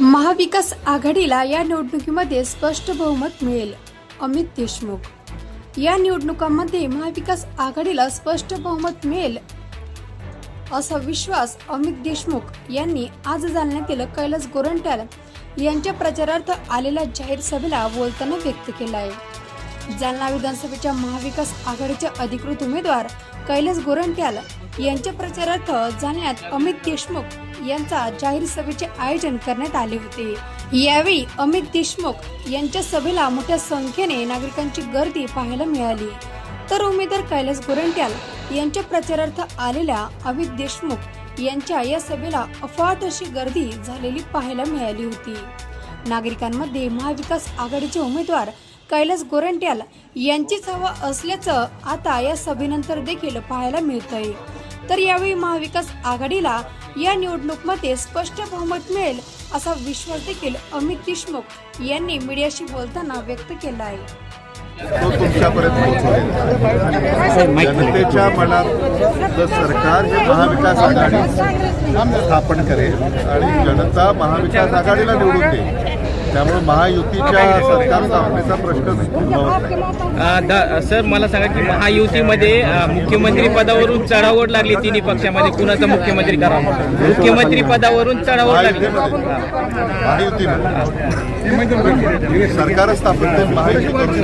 महाविकास आघाडीला या निवडणुकीमध्ये स्पष्ट बहुमत मिळेल. अमित देशमुख. या निवडणुकांमध्ये महाविकास आघाडीला स्पष्ट बहुमत मिळेल असा विश्वास अमित देशमुख यांनी आज जालन्यातील कैलास गोरंट्याल यांच्या प्रचारार्थ आलेल्या जाहीर सभेला बोलताना व्यक्त केला आहे जालना विधानसभेच्या महाविकास आघाडीचे अधिकृत उमेदवार कैलास गोरंट्याल यांच्या प्रचारार्थ जालन्यात अमित देशमुख यांचा जाहीर सभेचे आयोजन करण्यात आले होते. यावेळी अमित देशमुख यांच्या सभेला मोठ्या संख्येने नागरिकांची गर्दी पाहायला मिळाली. तर उमेदवार कैलास गोरंट्याल यांच्या प्रचारार्थ आलेल्या अमित देशमुख यांच्या या सभेला अफाट अशी गर्दी झालेली पाहायला मिळाली होती. नागरिकांमध्ये महाविकास आघाडीचे उमेदवार कैलास गोरंट्याल यांचीच हवा असल्याचं आता या सभेनंतर देखील पाहायला मिळतंय. तर यावेळी महाविकास आघाडीला या निवडणुकीमध्ये स्पष्ट बहुमत मिळेल असा विश्वास देखील अमित देशमुख यांनी मीडियाशी बोलताना व्यक्त केला आहे तो तुमच्यापर्यंत पोहोचवेल जनतेच्या मनात जर सरकार हे महाविकास आघाडी स्थापन करेल आणि जनता महाविकास आघाडीला निवडून देईल त्यामुळे महायुतीच्या सरकार स्थापनेचा प्रश्न सर मला सांगा की महायुतीमध्ये मुख्यमंत्री पदावरून चढावड लागली तिन्ही पक्षामध्ये. कुणाचं मुख्यमंत्री करावं? मुख्यमंत्री पदावरून चढावड लागली. महायुतीमध्ये. महायुतीमध्ये सरकार स्थापन महायुती करू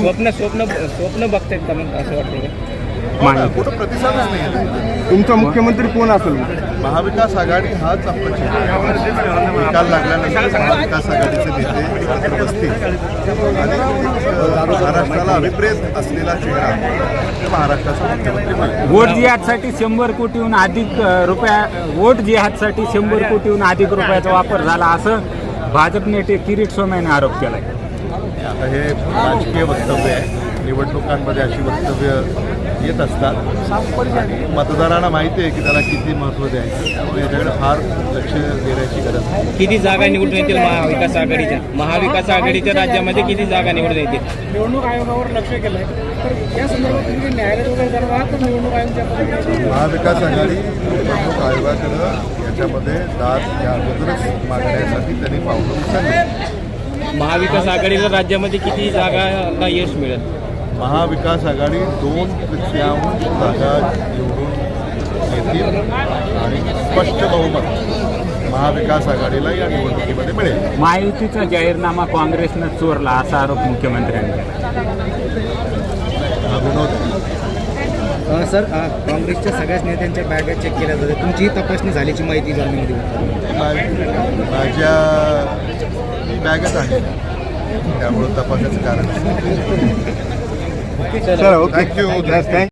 स्वप्न स्वप्न स्वप्न बघतायत का मग असं वाटतं नाही कुठं प्रतिसादच नाही तुमचा मुख्यमंत्री कोण असेल? महाविकास आघाडी हाच चेहरा. निकाल लागल्यानंतर महाविकास आघाडीचे नेते एकत्र बसतील आणि महाराष्ट्राला अभिप्रेत असलेला चेहरा महाराष्ट्राचा मुख्यमंत्री बनेल वोट जिहादसाठी शंभर कोटीहून अधिक अ, रुपया वोट जिहादसाठी शंभर कोटीहून अधिक रुपयाचा वापर झाला असं भाजप नेते किरीट सोमयाने आरोप केलाय. आता हे राजकीय वक्तव्य आहे. निवडणुकांमध्ये अशी वक्तव्य येत असतात. आणि मतदारांना माहिती आहे की त्याला किती महत्त्व द्यायचं त्यामुळे याच्याकडे फार लक्ष देण्याची गरज नाही किती जागा निवडून येतील महाविकास आघाडीच्या? महाविकास आघाडीच्या राज्यामध्ये किती जागा निवडून येतील? निवडणूक आयोगावर लक्ष केलं आहे तर या संदर्भात तुम्ही न्यायालयात वगैरे जाणार आहात तर निवडणूक आयोगाच्या पद्धतीने महाविकास आघाडी निवडणूक आयोगाकडं याच्यामध्ये दाद या अगोदरच मागण्यासाठी त्यांनी पावलं उचलली. महाविकास आघाडीला राज्यामध्ये किती जागाला यश मिळेल? महाविकास आघाडी दोन तृतीयांश जागा निवडून येतील आणि स्पष्ट बहुमत महाविकास आघाडीला या निवडणुकीमध्ये मिळेल. महायुतीचा जाहीरनामा काँग्रेसनं चोरला असा आरोप मुख्यमंत्र्यांनी. केला हा विनोद. सर काँग्रेसच्या सगळ्याच नेत्यांच्या बॅगा चेक केल्या जातात. तुमची तपासणी झाल्याची माहिती जाणून माझ्या बॅगच आहे. त्यामुळं तपासाचं कारण ಸರ್ ಥ್ಯಾಂಕ್ ಯು ಥ್ಯಾಂಕ್